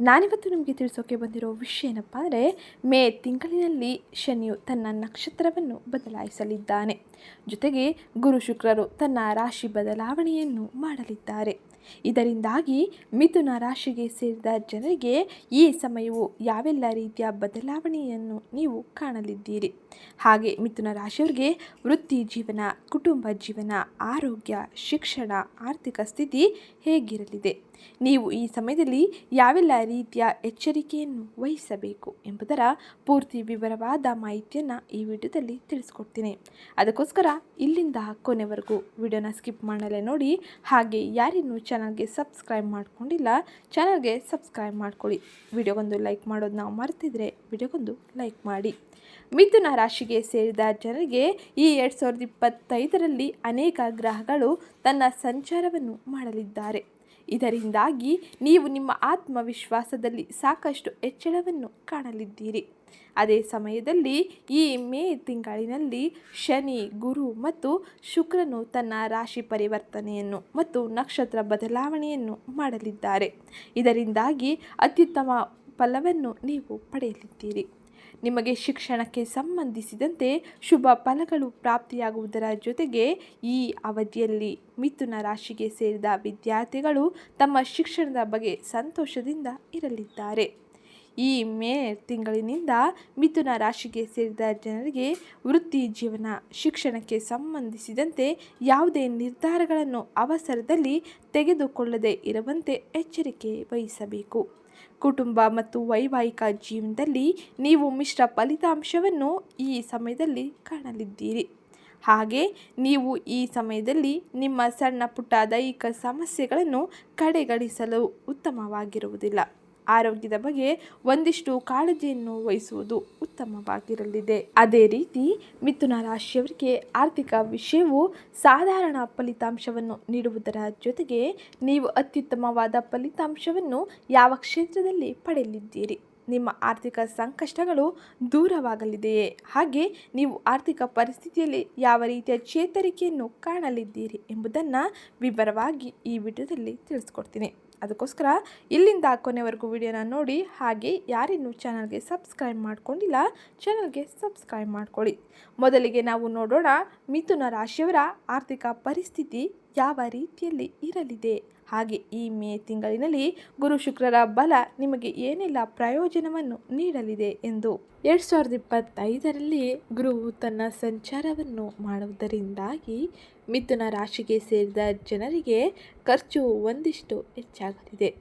ನಾನಿವತ್ತು ನಿಮಗೆ ತಿಳಿಸೋಕೆ ಬಂದಿರೋ ವಿಷಯ ಏನಪ್ಪ ಅಂದರೆ, ಮೇ ತಿಂಗಳಿನಲ್ಲಿ ಶನಿಯು ತನ್ನ ನಕ್ಷತ್ರವನ್ನು ಬದಲಾಯಿಸಲಿದ್ದಾನೆ. ಜೊತೆಗೆ ಗುರು ಶುಕ್ರರು ತನ್ನ ರಾಶಿ ಬದಲಾವಣೆಯನ್ನು ಮಾಡಲಿದ್ದಾರೆ. ಇದರಿಂದಾಗಿ ಮಿಥುನ ರಾಶಿಗೆ ಸೇರಿದ ಜನರಿಗೆ ಈ ಸಮಯವು ಯಾವೆಲ್ಲ ರೀತಿಯ ಬದಲಾವಣೆಯನ್ನು ನೀವು ಕಾಣಲಿದ್ದೀರಿ? ಹಾಗೆ ಮಿಥುನ ರಾಶಿಯವರಿಗೆ ವೃತ್ತಿ ಜೀವನ, ಕುಟುಂಬ ಜೀವನ, ಆರೋಗ್ಯ, ಶಿಕ್ಷಣ, ಆರ್ಥಿಕ ಸ್ಥಿತಿ ಹೇಗಿರಲಿದೆ? ನೀವು ಈ ಸಮಯದಲ್ಲಿ ಯಾವೆಲ್ಲ ರೀತಿಯ ಎಚ್ಚರಿಕೆಯನ್ನು ವಹಿಸಬೇಕು ಎಂಬುದರ ಪೂರ್ತಿ ವಿವರವಾದ ಮಾಹಿತಿಯನ್ನು ಈ ವಿಡಿಯೋದಲ್ಲಿ ತಿಳಿಸ್ಕೊಡ್ತೀನಿ. ಅದಕ್ಕೋಸ್ಕರ ಇಲ್ಲಿಂದ ಕೊನೆವರೆಗೂ ವಿಡಿಯೋನ ಸ್ಕಿಪ್ ಮಾಡಲೇ ನೋಡಿ, ಹಾಗೆ ಯಾರಿನ್ನೂ ಚಾನಲ್ಗೆ ಸಬ್ಸ್ಕ್ರೈಬ್ ಮಾಡ್ಕೊಂಡಿಲ್ಲ, ಚಾನಲ್ಗೆ ಸಬ್ಸ್ಕ್ರೈಬ್ ಮಾಡ್ಕೊಳ್ಳಿ. ವಿಡಿಯೋಗೊಂದು ಲೈಕ್ ಮಾಡೋದನ್ನ ಮರ್ತಿದ್ರೆ ವಿಡಿಯೋಗೊಂದು ಲೈಕ್ ಮಾಡಿ. ಮಿಥುನ ರಾಶಿಗೆ ಸೇರಿದ ಜನರಿಗೆ ಈ ಎರಡು ಸಾವಿರದ ಇಪ್ಪತ್ತೈದರಲ್ಲಿ ಅನೇಕ ಗ್ರಹಗಳು ತನ್ನ ಸಂಚಾರವನ್ನು ಮಾಡಲಿದ್ದಾರೆ. ಇದರಿಂದಾಗಿ ನೀವು ನಿಮ್ಮ ಆತ್ಮವಿಶ್ವಾಸದಲ್ಲಿ ಸಾಕಷ್ಟು ಹೆಚ್ಚಳವನ್ನು ಕಾಣಲಿದ್ದೀರಿ. ಅದೇ ಸಮಯದಲ್ಲಿ ಈ ಮೇ ತಿಂಗಳಿನಲ್ಲಿ ಶನಿ, ಗುರು ಮತ್ತು ಶುಕ್ರನು ತನ್ನ ರಾಶಿ ಪರಿವರ್ತನೆಯನ್ನು ಮತ್ತು ನಕ್ಷತ್ರ ಬದಲಾವಣೆಯನ್ನು ಮಾಡಲಿದ್ದಾರೆ. ಇದರಿಂದಾಗಿ ಅತ್ಯುತ್ತಮ ಫಲವನ್ನು ನೀವು ಪಡೆಯಲಿದ್ದೀರಿ. ನಿಮಗೆ ಶಿಕ್ಷಣಕ್ಕೆ ಸಂಬಂಧಿಸಿದಂತೆ ಶುಭ ಫಲಗಳು ಪ್ರಾಪ್ತಿಯಾಗುವುದರ ಜೊತೆಗೆ ಈ ಅವಧಿಯಲ್ಲಿ ಮಿಥುನ ರಾಶಿಗೆ ಸೇರಿದ ವಿದ್ಯಾರ್ಥಿಗಳು ತಮ್ಮ ಶಿಕ್ಷಣದ ಬಗ್ಗೆ ಸಂತೋಷದಿಂದ ಇರಲಿದ್ದಾರೆ. ಈ ಮೇ ತಿಂಗಳಿನಿಂದ ಮಿಥುನ ರಾಶಿಗೆ ಸೇರಿದ ಜನರಿಗೆ ವೃತ್ತಿ ಜೀವನ, ಶಿಕ್ಷಣಕ್ಕೆ ಸಂಬಂಧಿಸಿದಂತೆ ಯಾವುದೇ ನಿರ್ಧಾರಗಳನ್ನು ಅವಸರದಲ್ಲಿ ತೆಗೆದುಕೊಳ್ಳದೇ ಇರುವಂತೆ ಎಚ್ಚರಿಕೆ ವಹಿಸಬೇಕು. ಕುಟುಂಬ ಮತ್ತು ವೈವಾಹಿಕ ಜೀವನದಲ್ಲಿ ನೀವು ಮಿಶ್ರ ಫಲಿತಾಂಶವನ್ನು ಈ ಸಮಯದಲ್ಲಿ ಕಾಣಲಿದ್ದೀರಿ. ಹಾಗೆ ನೀವು ಈ ಸಮಯದಲ್ಲಿ ನಿಮ್ಮ ಸಣ್ಣ ಪುಟ್ಟ ದೈಹಿಕ ಸಮಸ್ಯೆಗಳನ್ನು ಕಡೆಗಣಿಸಲು ಉತ್ತಮವಾಗಿರುವುದಿಲ್ಲ. ಆರೋಗ್ಯದ ಬಗ್ಗೆ ಒಂದಿಷ್ಟು ಕಾಳಜಿಯನ್ನು ವಹಿಸುವುದು ಉತ್ತಮವಾಗಿರಲಿದೆ. ಅದೇ ರೀತಿ ಮಿಥುನ ರಾಶಿಯವರಿಗೆ ಆರ್ಥಿಕ ವಿಷಯವು ಸಾಧಾರಣ ಫಲಿತಾಂಶವನ್ನು ನೀಡುವುದರ ಜೊತೆಗೆ ನೀವು ಅತ್ಯುತ್ತಮವಾದ ಫಲಿತಾಂಶವನ್ನು ಯಾವ ಕ್ಷೇತ್ರದಲ್ಲಿ ಪಡೆಯಲಿದ್ದೀರಿ? ನಿಮ್ಮ ಆರ್ಥಿಕ ಸಂಕಷ್ಟಗಳು ದೂರವಾಗಲಿದೆಯೇ? ಹಾಗೆ ನೀವು ಆರ್ಥಿಕ ಪರಿಸ್ಥಿತಿಯಲ್ಲಿ ಯಾವ ರೀತಿಯ ಚೇತರಿಕೆಯನ್ನು ಕಾಣಲಿದ್ದೀರಿ ಎಂಬುದನ್ನು ವಿವರವಾಗಿ ಈ ವಿಡಿಯೋದಲ್ಲಿ ತಿಳಿಸ್ಕೊಡ್ತೀನಿ. ಅದಕ್ಕೋಸ್ಕರ ಇಲ್ಲಿಂದ ಕೊನೆವರೆಗೂ ವಿಡಿಯೋನ ನೋಡಿ, ಹಾಗೆ ಯಾರಿನ್ನೂ ಚಾನಲ್ಗೆ ಸಬ್ಸ್ಕ್ರೈಬ್ ಮಾಡ್ಕೊಂಡಿಲ್ಲ, ಚಾನಲ್ಗೆ ಸಬ್ಸ್ಕ್ರೈಬ್ ಮಾಡ್ಕೊಳ್ಳಿ. ಮೊದಲಿಗೆ ನಾವು ನೋಡೋಣ, ಮಿಥುನ ರಾಶಿಯವರ ಆರ್ಥಿಕ ಪರಿಸ್ಥಿತಿ ಯಾವ ರೀತಿಯಲ್ಲಿ ಇರಲಿದೆ? ಹಾಗೆ ಈ ಮೇ ತಿಂಗಳಿನಲ್ಲಿ ಗುರು ಶುಕ್ರರ ಬಲ ನಿಮಗೆ ಏನೆಲ್ಲ ಪ್ರಯೋಜನವನ್ನು ನೀಡಲಿದೆ ಎಂದು. ಎರಡು ಸಾವಿರದ ಇಪ್ಪತ್ತೈದರಲ್ಲಿ ಗುರುವು ತನ್ನ ಸಂಚಾರವನ್ನು ಮಾಡುವುದರಿಂದಾಗಿ ಮಿಥುನ ರಾಶಿಗೆ ಸೇರಿದ ಜನರಿಗೆ ಖರ್ಚು ಒಂದಿಷ್ಟು ಹೆಚ್ಚಾಗಲಿದೆ.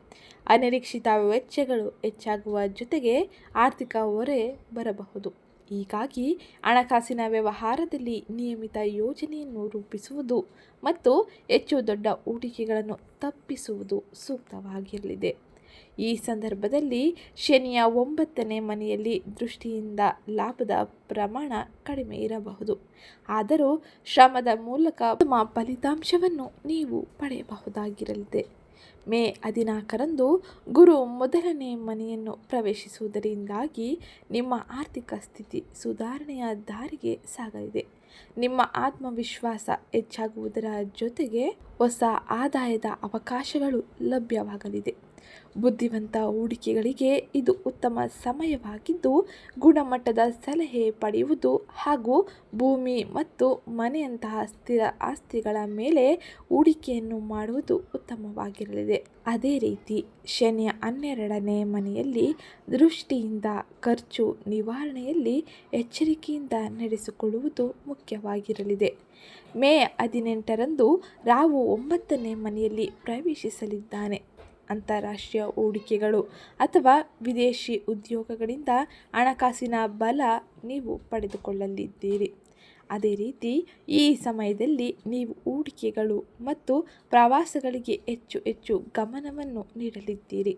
ಅನಿರೀಕ್ಷಿತ ವೆಚ್ಚಗಳು ಹೆಚ್ಚಾಗುವ ಜೊತೆಗೆ ಆರ್ಥಿಕ ಹೊರೆ ಬರಬಹುದು. ಹೀಗಾಗಿ ಹಣಕಾಸಿನ ವ್ಯವಹಾರದಲ್ಲಿ ನಿಯಮಿತ ಯೋಜನೆಯನ್ನು ರೂಪಿಸುವುದು ಮತ್ತು ಹೆಚ್ಚು ದೊಡ್ಡ ಹೂಡಿಕೆಗಳನ್ನು ತಪ್ಪಿಸುವುದು ಸೂಕ್ತವಾಗಿರಲಿದೆ. ಈ ಸಂದರ್ಭದಲ್ಲಿ ಶನಿಯ ಒಂಬತ್ತನೇ ಮನೆಯಲ್ಲಿ ದೃಷ್ಟಿಯಿಂದ ಲಾಭದ ಪ್ರಮಾಣ ಕಡಿಮೆ ಇರಬಹುದು. ಆದರೂ ಶ್ರಮದ ಮೂಲಕ ಉತ್ತಮ ಫಲಿತಾಂಶವನ್ನು ನೀವು ಪಡೆಯಬಹುದಾಗಿರಲಿದೆ. ಮೇ ಹದಿನಾಲ್ಕರಂದು ಗುರು ಮೊದಲನೇ ಮನೆಯನ್ನು ಪ್ರವೇಶಿಸುವುದರಿಂದಾಗಿ ನಿಮ್ಮ ಆರ್ಥಿಕ ಸ್ಥಿತಿ ಸುಧಾರಣೆಯ ದಾರಿಗೆ ಸಾಗಲಿದೆ. ನಿಮ್ಮ ಆತ್ಮವಿಶ್ವಾಸ ಹೆಚ್ಚಾಗುವುದರ ಜೊತೆಗೆ ಹೊಸ ಆದಾಯದ ಅವಕಾಶಗಳು ಲಭ್ಯವಾಗಲಿದೆ. ಬುದ್ಧಿವಂತ ಹೂಡಿಕೆಗಳಿಗೆ ಇದು ಉತ್ತಮ ಸಮಯವಾಗಿದ್ದು, ಗುಣಮಟ್ಟದ ಸಲಹೆ ಪಡೆಯುವುದು ಹಾಗೂ ಭೂಮಿ ಮತ್ತು ಮನೆಯಂತಹ ಸ್ಥಿರ ಆಸ್ತಿಗಳ ಮೇಲೆ ಹೂಡಿಕೆಯನ್ನು ಮಾಡುವುದು ಉತ್ತಮವಾಗಿರಲಿದೆ. ಅದೇ ರೀತಿ ಶನಿಯ ಹನ್ನೆರಡನೇ ಮನೆಯಲ್ಲಿ ದೃಷ್ಟಿಯಿಂದ ಖರ್ಚು ನಿವಾರಣೆಯಲ್ಲಿ ಎಚ್ಚರಿಕೆಯಿಂದ ನಡೆಸಿಕೊಳ್ಳುವುದು ಮುಖ್ಯವಾಗಿರಲಿದೆ. ಮೇ ಹದಿನೆಂಟರಂದು ರಾವು ಒಂಬತ್ತನೇ ಮನೆಯಲ್ಲಿ ಪ್ರವೇಶಿಸಲಿದ್ದಾನೆ. ಅಂತಾರಾಷ್ಟ್ರೀಯ ಹೂಡಿಕೆಗಳು ಅಥವಾ ವಿದೇಶಿ ಉದ್ಯೋಗಗಳಿಂದ ಹಣಕಾಸಿನ ಬಲ ನೀವು ಪಡೆದುಕೊಳ್ಳಲಿದ್ದೀರಿ. ಅದೇ ರೀತಿ, ಈ ಸಮಯದಲ್ಲಿ ನೀವು ಹೂಡಿಕೆಗಳು ಮತ್ತು ಪ್ರವಾಸಗಳಿಗೆ ಹೆಚ್ಚು ಹೆಚ್ಚು ಗಮನವನ್ನು ನೀಡಲಿದ್ದೀರಿ.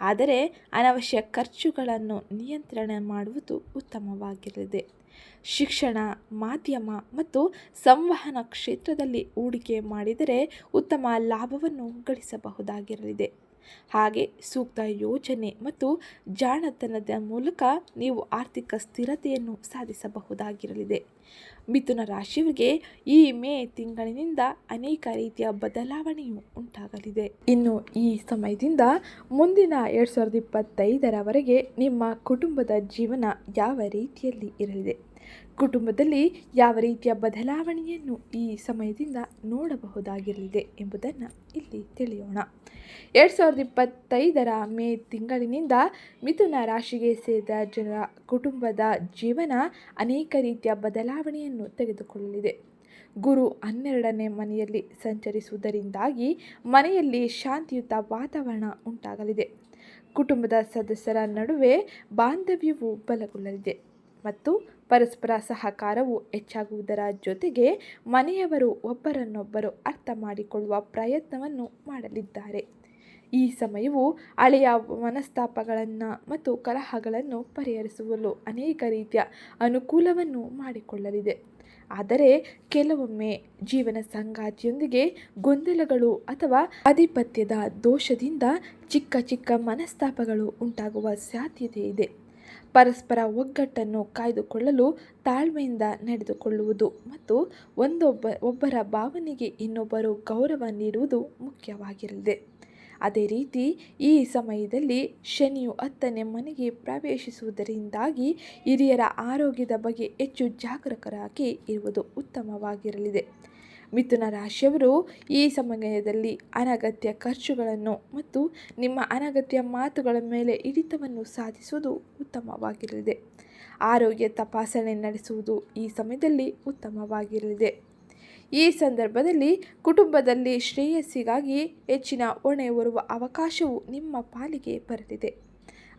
ಆದರೆ, ಅನವಶ್ಯ ಖರ್ಚುಗಳನ್ನು ನಿಯಂತ್ರಣ ಮಾಡುವುದು ಉತ್ತಮವಾಗಿರಲಿದೆ. ಶಿಕ್ಷಣ, ಮಾಧ್ಯಮ ಮತ್ತು ಸಂವಹನ ಕ್ಷೇತ್ರದಲ್ಲಿ ಹೂಡಿಕೆ ಮಾಡಿದರೆ ಉತ್ತಮ ಲಾಭವನ್ನು ಗಳಿಸಬಹುದಾಗಿರಲಿದೆ. ಹಾಗೆ ಸೂಕ್ತ ಯೋಜನೆ ಮತ್ತು ಜಾಣತನದ ಮೂಲಕ ನೀವು ಆರ್ಥಿಕ ಸ್ಥಿರತೆಯನ್ನು ಸಾಧಿಸಬಹುದಾಗಿರಲಿದೆ. ಮಿಥುನ ರಾಶಿಯವರಿಗೆ ಈ ಮೇ ತಿಂಗಳಿನಿಂದ ಅನೇಕ ರೀತಿಯ ಬದಲಾವಣೆಯು ಉಂಟಾಗಲಿದೆ. ಇನ್ನು ಈ ಸಮಯದಿಂದ ಮುಂದಿನ ಎರಡು ಸಾವಿರದ ಇಪ್ಪತ್ತೈದರವರೆಗೆ ನಿಮ್ಮ ಕುಟುಂಬದ ಜೀವನ ಯಾವ ರೀತಿಯಲ್ಲಿ ಇರಲಿದೆ? ಕುಟುಂಬದಲ್ಲಿ ಯಾವ ರೀತಿಯ ಬದಲಾವಣೆಯನ್ನು ಈ ಸಮಯದಿಂದ ನೋಡಬಹುದಾಗಿರಲಿದೆ ಎಂಬುದನ್ನು ಇಲ್ಲಿ ತಿಳಿಯೋಣ. ಎರಡು ಸಾವಿರದ ಇಪ್ಪತ್ತೈದರ ಮೇ ತಿಂಗಳಿನಿಂದ ಮಿಥುನ ರಾಶಿಗೆ ಸೇರಿದ ಜನರ ಕುಟುಂಬದ ಜೀವನ ಅನೇಕ ರೀತಿಯ ಬದಲಾವಣೆಯನ್ನು ತೆಗೆದುಕೊಳ್ಳಲಿದೆ. ಗುರು ಹನ್ನೆರಡನೇ ಮನೆಯಲ್ಲಿ ಸಂಚರಿಸುವುದರಿಂದಾಗಿ ಮನೆಯಲ್ಲಿ ಶಾಂತಿಯುತ ವಾತಾವರಣ ಉಂಟಾಗಲಿದೆ. ಕುಟುಂಬದ ಸದಸ್ಯರ ನಡುವೆ ಬಾಂಧವ್ಯವು ಬಲಗೊಳ್ಳಲಿದೆ. ಮತ್ತು ಪರಸ್ಪರ ಸಹಕಾರವು ಹೆಚ್ಚಾಗುವುದರ ಜೊತೆಗೆ ಮನೆಯವರು ಒಬ್ಬರನ್ನೊಬ್ಬರು ಅರ್ಥ ಮಾಡಿಕೊಳ್ಳುವ ಪ್ರಯತ್ನವನ್ನು ಮಾಡಲಿದ್ದಾರೆ. ಈ ಸಮಯವು ಹಳೆಯ ಮನಸ್ತಾಪಗಳನ್ನು ಮತ್ತು ಕಲಹಗಳನ್ನು ಪರಿಹರಿಸುವಲು ಅನೇಕ ರೀತಿಯ ಅನುಕೂಲವನ್ನು ಮಾಡಿಕೊಳ್ಳಲಿದೆ. ಆದರೆ ಕೆಲವೊಮ್ಮೆ ಜೀವನ ಸಂಗಾತಿಯೊಂದಿಗೆ ಗೊಂದಲಗಳು ಅಥವಾ ಆಧಿಪತ್ಯದ ದೋಷದಿಂದ ಚಿಕ್ಕ ಚಿಕ್ಕ ಮನಸ್ತಾಪಗಳು ಉಂಟಾಗುವ ಸಾಧ್ಯತೆ ಇದೆ ಪರಸ್ಪರ ಒಗ್ಗಟ್ಟನ್ನು ಕಾಯ್ದುಕೊಳ್ಳಲು ತಾಳ್ಮೆಯಿಂದ ನಡೆದುಕೊಳ್ಳುವುದು ಮತ್ತು ಒಂದೊಬ್ಬ, ಒಬ್ಬರ ಭಾವನೆಗೆ ಇನ್ನೊಬ್ಬರು ಗೌರವ ನೀಡುವುದು ಮುಖ್ಯವಾಗಿರಲಿದೆ. ಅದೇ ರೀತಿ, ಈ ಸಮಯದಲ್ಲಿ ಶನಿಯು ಹತ್ತನೇ ಮನೆಗೆ ಪ್ರವೇಶಿಸುವುದರಿಂದಾಗಿ ಹಿರಿಯರ ಆರೋಗ್ಯದ ಬಗ್ಗೆ ಹೆಚ್ಚು ಜಾಗರೂಕರಾಗಿ ಇರುವುದು ಉತ್ತಮವಾಗಿರಲಿದೆ. ಮಿಥುನ ರಾಶಿಯವರು ಈ ಸಮಯದಲ್ಲಿ ಅನಗತ್ಯ ಖರ್ಚುಗಳನ್ನು ಮತ್ತು ನಿಮ್ಮ ಅನಗತ್ಯ ಮಾತುಗಳ ಮೇಲೆ ಹಿಡಿತವನ್ನು ಸಾಧಿಸುವುದು ಉತ್ತಮವಾಗಿರಲಿದೆ. ಆರೋಗ್ಯ ತಪಾಸಣೆ ನಡೆಸುವುದು ಈ ಸಮಯದಲ್ಲಿ ಉತ್ತಮವಾಗಿರಲಿದೆ. ಈ ಸಂದರ್ಭದಲ್ಲಿ ಕುಟುಂಬದಲ್ಲಿ ಶ್ರೇಯಸ್ಸಿಗಾಗಿ ಹೆಚ್ಚಿನ ಹೊಣೆ ಹೊರುವ ಅವಕಾಶವು ನಿಮ್ಮ ಪಾಲಿಗೆ ಬರಲಿದೆ.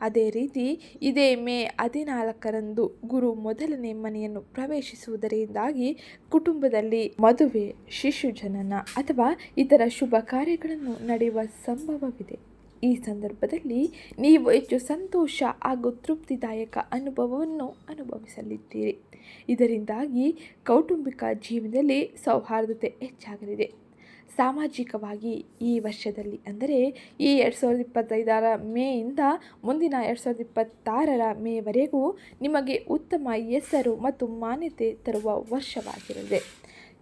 ಅದೇ ರೀತಿ ಇದೇ ಮೇ ಹದಿನಾಲ್ಕರಂದು ಗುರು ಮೊದಲನೇ ಮನೆಯನ್ನು ಪ್ರವೇಶಿಸುವುದರಿಂದಾಗಿ ಕುಟುಂಬದಲ್ಲಿ ಮದುವೆ, ಶಿಶು ಜನನ ಅಥವಾ ಇತರ ಶುಭ ಕಾರ್ಯಗಳನ್ನು ನಡೆಯುವ ಸಂಭವವಿದೆ. ಈ ಸಂದರ್ಭದಲ್ಲಿ ನೀವು ಹೆಚ್ಚು ಸಂತೋಷ ಹಾಗೂ ತೃಪ್ತಿದಾಯಕ ಅನುಭವವನ್ನು ಅನುಭವಿಸಲಿದ್ದೀರಿ. ಇದರಿಂದಾಗಿ ಕೌಟುಂಬಿಕ ಜೀವನದಲ್ಲಿ ಸೌಹಾರ್ದತೆ ಹೆಚ್ಚಾಗಲಿದೆ. ಸಾಮಾಜಿಕವಾಗಿ ಈ ವರ್ಷದಲ್ಲಿ ಅಂದರೆ ಈ ಎರಡು ಸಾವಿರದ ಇಪ್ಪತ್ತೈದರ ಮೇಯಿಂದ ಮುಂದಿನ ಎರಡು ಸಾವಿರದ ಇಪ್ಪತ್ತಾರರ ಮೇವರೆಗೂ ನಿಮಗೆ ಉತ್ತಮ ಹೆಸರು ಮತ್ತು ಮಾನ್ಯತೆ ತರುವ ವರ್ಷವಾಗಿರಲಿದೆ.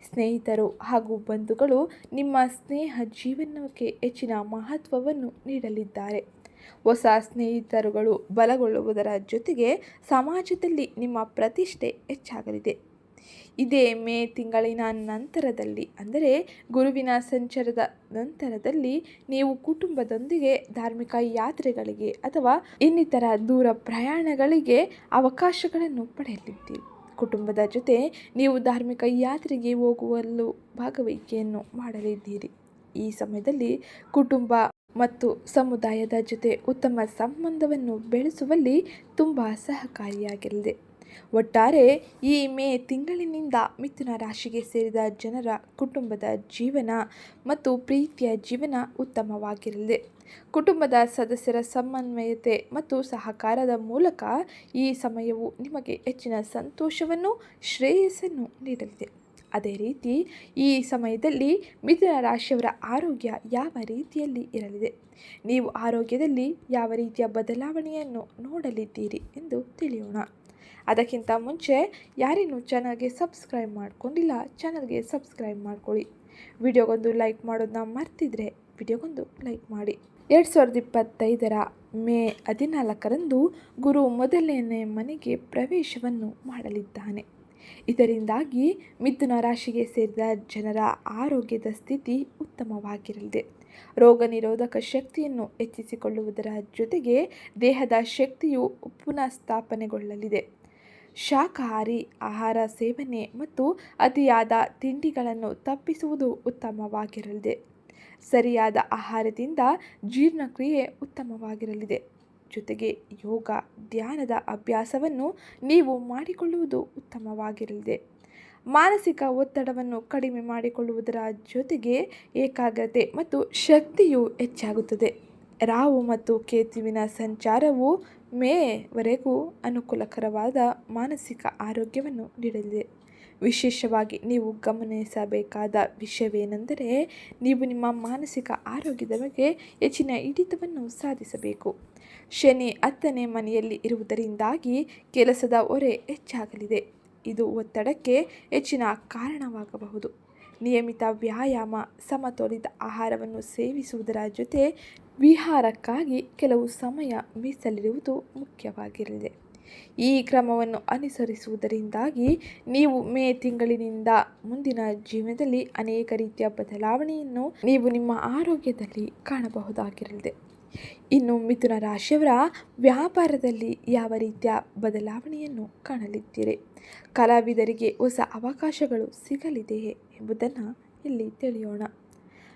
ಸ್ನೇಹಿತರು ಹಾಗೂ ಬಂಧುಗಳು ನಿಮ್ಮ ಸ್ನೇಹ ಜೀವನಕ್ಕೆ ಹೆಚ್ಚಿನ ಮಹತ್ವವನ್ನು ನೀಡಲಿದ್ದಾರೆ. ಹೊಸ ಸ್ನೇಹಿತರುಗಳು ಬಲಗೊಳ್ಳುವುದರ ಜೊತೆಗೆ ಸಮಾಜದಲ್ಲಿ ನಿಮ್ಮ ಪ್ರತಿಷ್ಠೆ ಹೆಚ್ಚಾಗಲಿದೆ. ಇದೇ ಮೇ ತಿಂಗಳಿನ ನಂತರದಲ್ಲಿ, ಅಂದರೆ ಗುರುವಿನ ಸಂಚಾರದ ನಂತರದಲ್ಲಿ ನೀವು ಕುಟುಂಬದೊಂದಿಗೆ ಧಾರ್ಮಿಕ ಯಾತ್ರೆಗಳಿಗೆ ಅಥವಾ ಇನ್ನಿತರ ದೂರ ಪ್ರಯಾಣಗಳಿಗೆ ಅವಕಾಶಗಳನ್ನು ಪಡೆಯಲಿದ್ದೀರಿ. ಕುಟುಂಬದ ಜೊತೆ ನೀವು ಧಾರ್ಮಿಕ ಯಾತ್ರೆಗೆ ಹೋಗುವಲ್ಲೂ ಭಾಗವಹಿಕೆಯನ್ನು ಮಾಡಲಿದ್ದೀರಿ. ಈ ಸಮಯದಲ್ಲಿ ಕುಟುಂಬ ಮತ್ತು ಸಮುದಾಯದ ಜೊತೆ ಉತ್ತಮ ಸಂಬಂಧವನ್ನು ಬೆಳೆಸುವಲ್ಲಿ ತುಂಬ ಸಹಕಾರಿಯಾಗಿರಲಿದೆ ಒಟ್ಟಾರೆ ಈ ಮೇ ತಿಂಗಳಿನಿಂದ ಮಿಥುನ ರಾಶಿಗೆ ಸೇರಿದ ಜನರ ಕುಟುಂಬದ ಜೀವನ ಮತ್ತು ಪ್ರೀತಿಯ ಜೀವನ ಉತ್ತಮವಾಗಿರಲಿದೆ ಕುಟುಂಬದ ಸದಸ್ಯರ ಸಮನ್ವಯತೆ ಮತ್ತು ಸಹಕಾರದ ಮೂಲಕ ಈ ಸಮಯವು ನಿಮಗೆ ಹೆಚ್ಚಿನ ಸಂತೋಷವನ್ನು, ಶ್ರೇಯಸ್ಸನ್ನು ನೀಡಲಿದೆ. ಅದೇ ರೀತಿ ಈ ಸಮಯದಲ್ಲಿ ಮಿಥುನ ರಾಶಿಯವರ ಆರೋಗ್ಯ ಯಾವ ರೀತಿಯಲ್ಲಿ ಇರಲಿದೆ? ನೀವು ಆರೋಗ್ಯದಲ್ಲಿ ಯಾವ ರೀತಿಯ ಬದಲಾವಣೆಯನ್ನು ನೋಡಲಿದ್ದೀರಿ ಎಂದು ತಿಳಿಯೋಣ. ಅದಕ್ಕಿಂತ ಮುಂಚೆ ಯಾರೇನು ಚಾನಲ್ಗೆ ಸಬ್ಸ್ಕ್ರೈಬ್ ಮಾಡ್ಕೊಂಡಿಲ್ಲ, ಚಾನಲ್ಗೆ ಸಬ್ಸ್ಕ್ರೈಬ್ ಮಾಡ್ಕೊಳ್ಳಿ. ವಿಡಿಯೋಗೊಂದು ಲೈಕ್ ಮಾಡೋದನ್ನ ಮರ್ತಿದ್ರೆ ವಿಡಿಯೋಗೊಂದು ಲೈಕ್ ಮಾಡಿ. ಎರಡು ಸಾವಿರದ ಇಪ್ಪತ್ತೈದರ ಮೇ ಹದಿನಾಲ್ಕರಂದು ಗುರು ಮೊದಲನೇ ಮನೆಗೆ ಪ್ರವೇಶವನ್ನು ಮಾಡಲಿದ್ದಾನೆ. ಇದರಿಂದಾಗಿ ಮಿಥುನ ರಾಶಿಗೆ ಸೇರಿದ ಜನರ ಆರೋಗ್ಯದ ಸ್ಥಿತಿ ಉತ್ತಮವಾಗಿರಲಿದೆ. ರೋಗ ನಿರೋಧಕ ಶಕ್ತಿಯನ್ನು ಹೆಚ್ಚಿಸಿಕೊಳ್ಳುವುದರ ಜೊತೆಗೆ ದೇಹದ ಶಕ್ತಿಯು ಪುನಃ ಶಾಕಾಹಾರಿ ಆಹಾರ ಸೇವನೆ ಮತ್ತು ಅತಿಯಾದ ತಿಂಡಿಗಳನ್ನು ತಪ್ಪಿಸುವುದು ಉತ್ತಮವಾಗಿರಲಿದೆ. ಸರಿಯಾದ ಆಹಾರದಿಂದ ಜೀರ್ಣಕ್ರಿಯೆ ಉತ್ತಮವಾಗಿರಲಿದೆ. ಜೊತೆಗೆ ಯೋಗ, ಧ್ಯಾನದ ಅಭ್ಯಾಸವನ್ನು ನೀವು ಮಾಡಿಕೊಳ್ಳುವುದು ಉತ್ತಮವಾಗಿರಲಿದೆ. ಮಾನಸಿಕ ಒತ್ತಡವನ್ನು ಕಡಿಮೆ ಮಾಡಿಕೊಳ್ಳುವುದರ ಜೊತೆಗೆ ಏಕಾಗ್ರತೆ ಮತ್ತು ಶಕ್ತಿಯು ಹೆಚ್ಚಾಗುತ್ತದೆ. ರಾವು ಮತ್ತು ಕೇತುವಿನ ಸಂಚಾರವು ಮೇವರೆಗೂ ಅನುಕೂಲಕರವಾದ ಮಾನಸಿಕ ಆರೋಗ್ಯವನ್ನು ನೀಡಲಿದೆ ವಿಶೇಷವಾಗಿ ನೀವು ಗಮನಿಸಬೇಕಾದ ವಿಷಯವೇನೆಂದರೆ ನೀವು ನಿಮ್ಮ ಮಾನಸಿಕ ಆರೋಗ್ಯದ ಬಗ್ಗೆ ಹೆಚ್ಚಿನ ಹಿಡಿತವನ್ನು ಸಾಧಿಸಬೇಕು. ಶನಿ ಹತ್ತನೇ ಮನೆಯಲ್ಲಿ ಇರುವುದರಿಂದಾಗಿ ಕೆಲಸದ ಹೊರೆ ಹೆಚ್ಚಾಗಲಿದೆ. ಇದು ಒತ್ತಡಕ್ಕೆ ಹೆಚ್ಚಿನ ಕಾರಣವಾಗಬಹುದು. ನಿಯಮಿತ ವ್ಯಾಯಾಮ, ಸಮತೋಲಿತ ಆಹಾರವನ್ನು ಸೇವಿಸುವುದರ ಜೊತೆ ವಿಹಾರಕ್ಕಾಗಿ ಕೆಲವು ಸಮಯ ಮೀಸಲಿರುವುದು ಮುಖ್ಯವಾಗಿರಲಿದೆ. ಈ ಕ್ರಮವನ್ನು ಅನುಸರಿಸುವುದರಿಂದಾಗಿ ನೀವು ಮೇ ತಿಂಗಳಿನಿಂದ ಮುಂದಿನ ಜೀವನದಲ್ಲಿ ಅನೇಕ ರೀತಿಯ ಬದಲಾವಣೆಯನ್ನು ನೀವು ನಿಮ್ಮ ಆರೋಗ್ಯದಲ್ಲಿ ಕಾಣಬಹುದಾಗಿರಲಿದೆ. ಇನ್ನು ಮಿಥುನ ರಾಶಿಯವರ ವ್ಯಾಪಾರದಲ್ಲಿ ಯಾವ ರೀತಿಯ ಬದಲಾವಣೆಯನ್ನು ಕಾಣಲಿದ್ದೀರಿ? ಕಲಾವಿದರಿಗೆ ಹೊಸ ಅವಕಾಶಗಳು ಸಿಗಲಿದೆಯೇ ಎಂಬುದನ್ನು ಇಲ್ಲಿ ತಿಳಿಯೋಣ.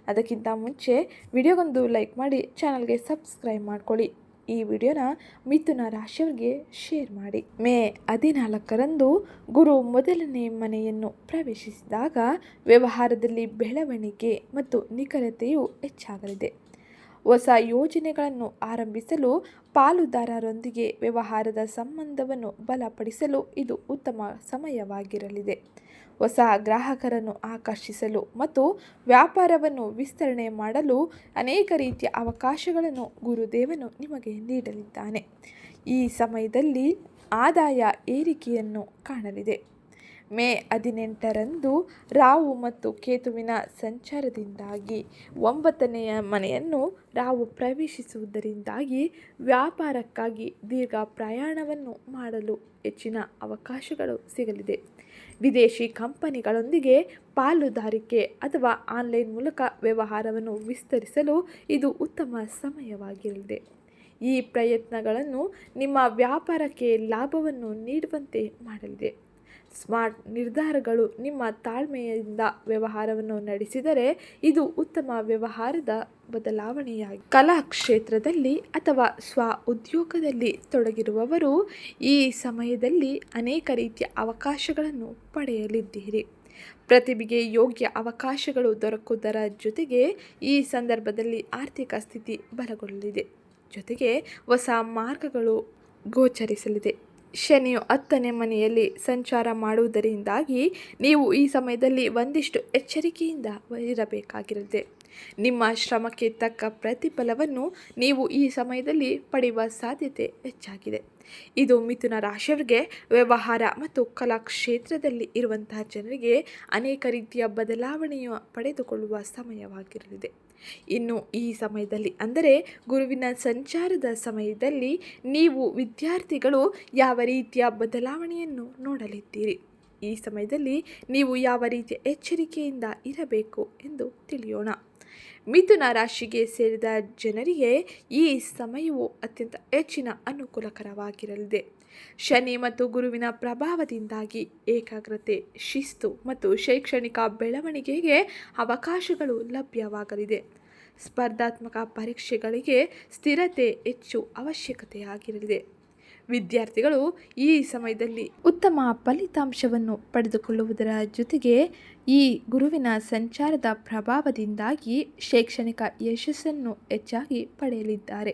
ಅದಕ್ಕಿಂತ ಮುಂಚೆ ವಿಡಿಯೋಗೊಂದು ಲೈಕ್ ಮಾಡಿ, ಚಾನಲ್ಗೆ ಸಬ್ಸ್ಕ್ರೈಬ್ ಮಾಡ್ಕೊಳ್ಳಿ. ಈ ವಿಡಿಯೋನ ಮಿಥುನ ರಾಶಿಯವರಿಗೆ ಶೇರ್ ಮಾಡಿ. ಮೇ ಹದಿನಾಲ್ಕರಂದು ಗುರು ಮೊದಲನೇ ಮನೆಯನ್ನು ಪ್ರವೇಶಿಸಿದಾಗ ವ್ಯವಹಾರದಲ್ಲಿ ಬೆಳವಣಿಗೆ ಮತ್ತು ನಿಖರತೆಯು ಹೆಚ್ಚಾಗಲಿದೆ. ಹೊಸ ಯೋಜನೆಗಳನ್ನು ಆರಂಭಿಸಲು ಪಾಲುದಾರರೊಂದಿಗೆ ವ್ಯವಹಾರದ ಸಂಬಂಧವನ್ನು ಬಲಪಡಿಸಲು ಇದು ಉತ್ತಮ ಸಮಯವಾಗಿರಲಿದೆ. ಹೊಸ ಗ್ರಾಹಕರನ್ನು ಆಕರ್ಷಿಸಲು ಮತ್ತು ವ್ಯಾಪಾರವನ್ನು ವಿಸ್ತರಣೆ ಮಾಡಲು ಅನೇಕ ರೀತಿಯ ಅವಕಾಶಗಳನ್ನು ಗುರುದೇವನು ನಿಮಗೆ ನೀಡಲಿದ್ದಾನೆ. ಈ ಸಮಯದಲ್ಲಿ ಆದಾಯ ಏರಿಕೆಯನ್ನು ಕಾಣಲಿದೆ. ಮೇ ಹದಿನೆಂಟರಂದು ರಾವು ಮತ್ತು ಕೇತುವಿನ ಸಂಚಾರದಿಂದಾಗಿ ಒಂಬತ್ತನೆಯ ಮನೆಯನ್ನು ರಾವು ಪ್ರವೇಶಿಸುವುದರಿಂದಾಗಿ ವ್ಯಾಪಾರಕ್ಕಾಗಿ ದೀರ್ಘ ಪ್ರಯಾಣವನ್ನು ಮಾಡಲು ಹೆಚ್ಚಿನ ಅವಕಾಶಗಳು ಸಿಗಲಿದೆ. ವಿದೇಶಿ ಕಂಪನಿಗಳೊಂದಿಗೆ ಪಾಲುದಾರಿಕೆ ಅಥವಾ ಆನ್ಲೈನ್ ಮೂಲಕ ವ್ಯವಹಾರವನ್ನು ವಿಸ್ತರಿಸಲು ಇದು ಉತ್ತಮ ಸಮಯವಾಗಿರಲಿದೆ. ಈ ಪ್ರಯತ್ನಗಳನ್ನು ನಿಮ್ಮ ವ್ಯಾಪಾರಕ್ಕೆ ಲಾಭವನ್ನು ನೀಡುವಂತೆ ಮಾಡಲಿದೆ. ಸ್ಮಾರ್ಟ್ ನಿರ್ಧಾರಗಳು ನಿಮ್ಮ ತಾಳ್ಮೆಯಿಂದ ವ್ಯವಹಾರವನ್ನು ನಡೆಸಿದರೆ ಇದು ಉತ್ತಮ ವ್ಯವಹಾರದ ಬದಲಾವಣೆಯಾಗಿ. ಕಲಾ ಕ್ಷೇತ್ರದಲ್ಲಿ ಅಥವಾ ಸ್ವ ಉದ್ಯೋಗದಲ್ಲಿ ತೊಡಗಿರುವವರು ಈ ಸಮಯದಲ್ಲಿ ಅನೇಕ ರೀತಿಯ ಅವಕಾಶಗಳನ್ನು ಪಡೆಯಲಿದ್ದೀರಿ. ಪ್ರತಿಭೆಗೆ ಯೋಗ್ಯ ಅವಕಾಶಗಳು ದೊರಕುವುದರ ಜೊತೆಗೆ ಈ ಸಂದರ್ಭದಲ್ಲಿ ಆರ್ಥಿಕ ಸ್ಥಿತಿ ಬಲಗೊಳ್ಳಲಿದೆ. ಜೊತೆಗೆ ಹೊಸ ಮಾರ್ಗಗಳು ಗೋಚರಿಸಲಿದೆ. ಶನಿಯು ಹತ್ತನೇ ಮನೆಯಲ್ಲಿ ಸಂಚಾರ ಮಾಡುವುದರಿಂದಾಗಿ ನೀವು ಈ ಸಮಯದಲ್ಲಿ ಒಂದಿಷ್ಟು ಎಚ್ಚರಿಕೆಯಿಂದ ಇರಬೇಕಾಗಿರುತ್ತೆ. ನಿಮ್ಮ ಶ್ರಮಕ್ಕೆ ತಕ್ಕ ಪ್ರತಿಫಲವನ್ನು ನೀವು ಈ ಸಮಯದಲ್ಲಿ ಪಡೆಯುವ ಸಾಧ್ಯತೆ ಹೆಚ್ಚಾಗಿದೆ. ಇದು ಮಿಥುನ ರಾಶಿಯವರಿಗೆ ವ್ಯವಹಾರ ಮತ್ತು ಕಲಾ ಕ್ಷೇತ್ರದಲ್ಲಿ ಇರುವಂತಹ ಜನರಿಗೆ ಅನೇಕ ರೀತಿಯ ಬದಲಾವಣೆಯ ಪಡೆದುಕೊಳ್ಳುವ ಸಮಯವಾಗಿರಲಿದೆ. ಇನ್ನು ಈ ಸಮಯದಲ್ಲಿ, ಅಂದರೆ ಗುರುವಿನ ಸಂಚಾರದ ಸಮಯದಲ್ಲಿ ನೀವು ವಿದ್ಯಾರ್ಥಿಗಳು ಯಾವ ರೀತಿಯ ಬದಲಾವಣೆಯನ್ನು ನೋಡಲಿದ್ದೀರಿ? ಈ ಸಮಯದಲ್ಲಿ ನೀವು ಯಾವ ರೀತಿಯ ಎಚ್ಚರಿಕೆಯಿಂದ ಇರಬೇಕು ಎಂದು ತಿಳಿಯೋಣ. ಮಿಥುನ ರಾಶಿಗೆ ಸೇರಿದ ಜನರಿಗೆ ಈ ಸಮಯವು ಅತ್ಯಂತ ಹೆಚ್ಚಿನ ಅನುಕೂಲಕರವಾಗಿರಲಿದೆ. ಶನಿ ಮತ್ತು ಗುರುವಿನ ಪ್ರಭಾವದಿಂದಾಗಿ ಏಕಾಗ್ರತೆ, ಶಿಸ್ತು ಮತ್ತು ಶೈಕ್ಷಣಿಕ ಬೆಳವಣಿಗೆಗೆ ಅವಕಾಶಗಳು ಲಭ್ಯವಾಗಲಿದೆ. ಸ್ಪರ್ಧಾತ್ಮಕ ಪರೀಕ್ಷೆಗಳಿಗೆ ಸ್ಥಿರತೆ ಹೆಚ್ಚು ಅವಶ್ಯಕತೆಯಾಗಿರಲಿದೆ. ವಿದ್ಯಾರ್ಥಿಗಳು ಈ ಸಮಯದಲ್ಲಿ ಉತ್ತಮ ಫಲಿತಾಂಶವನ್ನು ಪಡೆದುಕೊಳ್ಳುವುದರ ಜೊತೆಗೆ ಈ ಗುರುವಿನ ಸಂಚಾರದ ಪ್ರಭಾವದಿಂದಾಗಿ ಶೈಕ್ಷಣಿಕ ಯಶಸ್ಸನ್ನು ಹೆಚ್ಚಾಗಿ ಪಡೆಯಲಿದ್ದಾರೆ.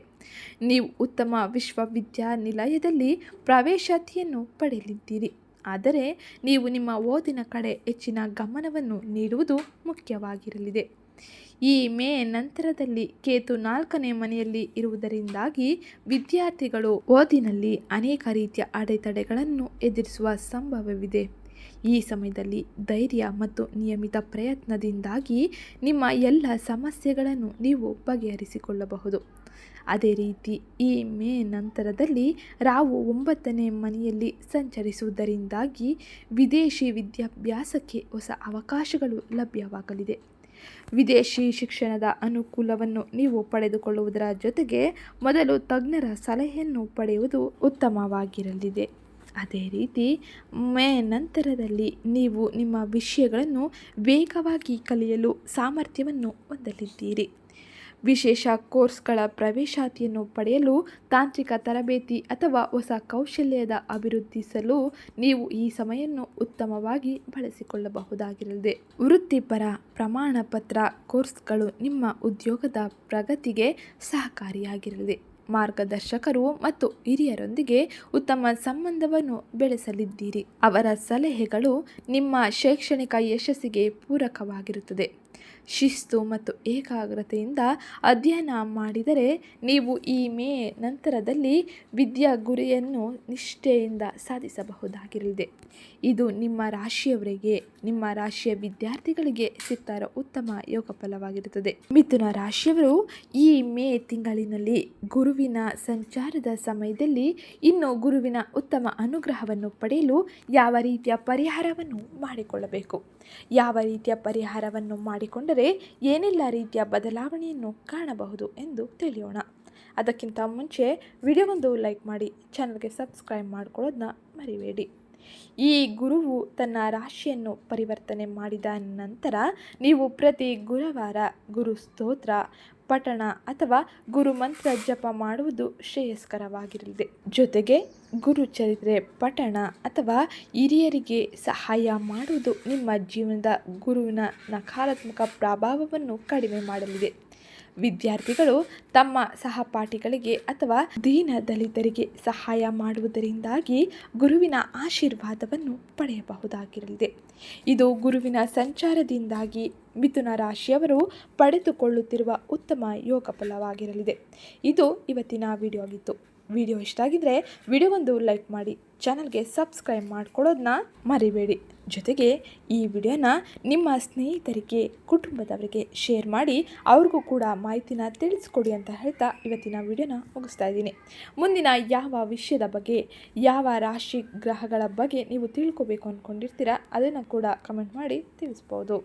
ನೀವು ಉತ್ತಮ ವಿಶ್ವವಿದ್ಯಾನಿಲಯದಲ್ಲಿ ಪ್ರವೇಶಾತಿಯನ್ನು ಪಡೆಯಲಿದ್ದೀರಿ. ಆದರೆ ನೀವು ನಿಮ್ಮ ಓದಿನ ಕಡೆ ಹೆಚ್ಚಿನ ಗಮನವನ್ನು ನೀಡುವುದು ಮುಖ್ಯವಾಗಿರಲಿದೆ. ಈ ಮೇ ನಂತರದಲ್ಲಿ ಕೇತು ನಾಲ್ಕನೇ ಮನೆಯಲ್ಲಿ ಇರುವುದರಿಂದಾಗಿ ವಿದ್ಯಾರ್ಥಿಗಳು ಓದಿನಲ್ಲಿ ಅನೇಕ ರೀತಿಯ ಅಡೆತಡೆಗಳನ್ನು ಎದುರಿಸುವ ಸಂಭವವಿದೆ. ಈ ಸಮಯದಲ್ಲಿ ಧೈರ್ಯ ಮತ್ತು ನಿಯಮಿತ ಪ್ರಯತ್ನದಿಂದಾಗಿ ನಿಮ್ಮ ಎಲ್ಲ ಸಮಸ್ಯೆಗಳನ್ನು ನೀವು ಬಗೆಹರಿಸಿಕೊಳ್ಳಬಹುದು. ಅದೇ ರೀತಿ ಈ ಮೇ ನಂತರದಲ್ಲಿ ರಾವು ಒಂಬತ್ತನೇ ಮನೆಯಲ್ಲಿ ಸಂಚರಿಸುವುದರಿಂದಾಗಿ ವಿದೇಶಿ ವಿದ್ಯಾಭ್ಯಾಸಕ್ಕೆ ಹೊಸ ಅವಕಾಶಗಳು ಲಭ್ಯವಾಗಲಿದೆ. ವಿದೇಶಿ ಶಿಕ್ಷಣದ ಅನುಕೂಲವನ್ನು ನೀವು ಪಡೆದುಕೊಳ್ಳುವುದರ ಜೊತೆಗೆ ಮೊದಲು ತಜ್ಞರ ಸಲಹೆಯನ್ನು ಪಡೆಯುವುದು ಉತ್ತಮವಾಗಿರಲಿದೆ. ಅದೇ ರೀತಿ, ಮೇ ನಂತರದಲ್ಲಿ ನೀವು ನಿಮ್ಮ ವಿಷಯಗಳನ್ನು ವೇಗವಾಗಿ ಕಲಿಯಲು ಸಾಮರ್ಥ್ಯವನ್ನು ಹೊಂದಲಿದ್ದೀರಿ. ವಿಶೇಷ ಕೋರ್ಸ್ಗಳ ಪ್ರವೇಶಾತಿಯನ್ನು ಪಡೆಯಲು ತಾಂತ್ರಿಕ ತರಬೇತಿ ಅಥವಾ ಹೊಸ ಕೌಶಲ್ಯದ ಅಭಿವೃದ್ಧಿಸಲು ನೀವು ಈ ಸಮಯವನ್ನು ಉತ್ತಮವಾಗಿ ಬಳಸಿಕೊಳ್ಳಬಹುದಾಗಿರಲಿದೆ. ವೃತ್ತಿಪರ ಪ್ರಮಾಣ ಪತ್ರ ಕೋರ್ಸ್ಗಳು ನಿಮ್ಮ ಉದ್ಯೋಗದ ಪ್ರಗತಿಗೆ ಸಹಕಾರಿಯಾಗಿರಲಿದೆ. ಮಾರ್ಗದರ್ಶಕರು ಮತ್ತು ಹಿರಿಯರೊಂದಿಗೆ ಉತ್ತಮ ಸಂಬಂಧವನ್ನು ಬೆಳೆಸಲಿದ್ದೀರಿ. ಅವರ ಸಲಹೆಗಳು ನಿಮ್ಮ ಶೈಕ್ಷಣಿಕ ಯಶಸ್ಸಿಗೆ ಪೂರಕವಾಗಿರುತ್ತದೆ. ಶಿಸ್ತು ಮತ್ತು ಏಕಾಗ್ರತೆಯಿಂದ ಅಧ್ಯಯನ ಮಾಡಿದರೆ ನೀವು ಈ ಮೇ ನಂತರದಲ್ಲಿ ವಿದ್ಯಾ ಗುರಿಯನ್ನು ನಿಷ್ಠೆಯಿಂದ ಸಾಧಿಸಬಹುದಾಗಿರಲಿದೆ. ಇದು ನಿಮ್ಮ ರಾಶಿಯವರಿಗೆ, ನಿಮ್ಮ ರಾಶಿಯ ವಿದ್ಯಾರ್ಥಿಗಳಿಗೆ ಸಿಕ್ತಾರ ಉತ್ತಮ ಯೋಗ ಫಲವಾಗಿರುತ್ತದೆ. ಮಿಥುನ ರಾಶಿಯವರು ಈ ಮೇ ತಿಂಗಳಿನಲ್ಲಿ ಗುರುವಿನ ಸಂಚಾರದ ಸಮಯದಲ್ಲಿ ಇನ್ನು ಗುರುವಿನ ಉತ್ತಮ ಅನುಗ್ರಹವನ್ನು ಪಡೆಯಲು ಯಾವ ರೀತಿಯ ಪರಿಹಾರವನ್ನು ಮಾಡಿಕೊಳ್ಳಬೇಕು? ಯಾವ ರೀತಿಯ ಪರಿಹಾರವನ್ನು ಮಾಡಿಕೊಂಡರೆ ಏನೆಲ್ಲ ರೀತಿಯ ಬದಲಾವಣೆಯನ್ನು ಕಾಣಬಹುದು ಎಂದು ತಿಳಿಯೋಣ. ಅದಕ್ಕಿಂತ ಮುಂಚೆ ವಿಡಿಯೋವೊಂದು ಲೈಕ್ ಮಾಡಿ ಚಾನಲ್ಗೆ ಸಬ್ಸ್ಕ್ರೈಬ್ ಮಾಡ್ಕೊಳ್ಳೋದನ್ನ ಮರಿಬೇಡಿ. ಈ ಗುರುವು ತನ್ನ ರಾಶಿಯನ್ನು ಪರಿವರ್ತನೆ ಮಾಡಿದ ನಂತರ ನೀವು ಪ್ರತಿ ಗುರುವಾರ ಗುರು ಸ್ತೋತ್ರ, ಪಠಣ ಅಥವಾ ಗುರು ಮಂತ್ರ ಜಪ ಮಾಡುವುದು ಶ್ರೇಯಸ್ಕರವಾಗಿರಲಿದೆ. ಜೊತೆಗೆ ಗುರು ಚರಿತ್ರೆ, ಪಠಣ ಅಥವಾ ಹಿರಿಯರಿಗೆ ಸಹಾಯ ಮಾಡುವುದು ನಿಮ್ಮ ಜೀವನದ ಗುರುವಿನ ನಕಾರಾತ್ಮಕ ಪ್ರಭಾವವನ್ನು ಕಡಿಮೆ ಮಾಡಲಿದೆ. ವಿದ್ಯಾರ್ಥಿಗಳು ತಮ್ಮ ಸಹಪಾಠಿಗಳಿಗೆ ಅಥವಾ ದೀನ ದಲಿತರಿಗೆ ಸಹಾಯ ಮಾಡುವುದರಿಂದಾಗಿ ಗುರುವಿನ ಆಶೀರ್ವಾದವನ್ನು ಪಡೆಯಬಹುದಾಗಿರಲಿದೆ. ಇದು ಗುರುವಿನ ಸಂಚಾರದಿಂದಾಗಿ ಮಿಥುನ ರಾಶಿಯವರು ಪಡೆದುಕೊಳ್ಳುತ್ತಿರುವ ಉತ್ತಮ ಯೋಗ ಫಲವಾಗಿರಲಿದೆ ಇದು ಇವತ್ತಿನ ವಿಡಿಯೋ ಆಗಿತ್ತು. ವಿಡಿಯೋ ಇಷ್ಟ ಆಗಿದ್ರೆ ವಿಡಿಯೋವೊಂದು ಲೈಕ್ ಮಾಡಿ, ಚಾನಲ್ಗೆ ಸಬ್ಸ್ಕ್ರೈಬ್ ಮಾಡ್ಕೊಳ್ಳೋದನ್ನ ಮರಿಬೇಡಿ. ಜೊತೆಗೆ ಈ ವಿಡಿಯೋನ ನಿಮ್ಮ ಸ್ನೇಹಿತರಿಗೆ, ಕುಟುಂಬದವರಿಗೆ ಶೇರ್ ಮಾಡಿ, ಅವ್ರಿಗೂ ಕೂಡ ಮಾಹಿತಿನ ತಿಳಿಸ್ಕೊಡಿ ಅಂತ ಹೇಳ್ತಾ ಇವತ್ತಿನ ವಿಡಿಯೋನ ಮುಗಿಸ್ತಾ ಇದ್ದೀನಿ. ಮುಂದಿನ ಯಾವ ವಿಷಯದ ಬಗ್ಗೆ, ಯಾವ ರಾಶಿ ಗ್ರಹಗಳ ಬಗ್ಗೆ ನೀವು ತಿಳ್ಕೊಬೇಕು ಅಂದ್ಕೊಂಡಿರ್ತೀರ ಅದನ್ನು ಕೂಡ ಕಮೆಂಟ್ ಮಾಡಿ ತಿಳಿಸ್ಬೋದು.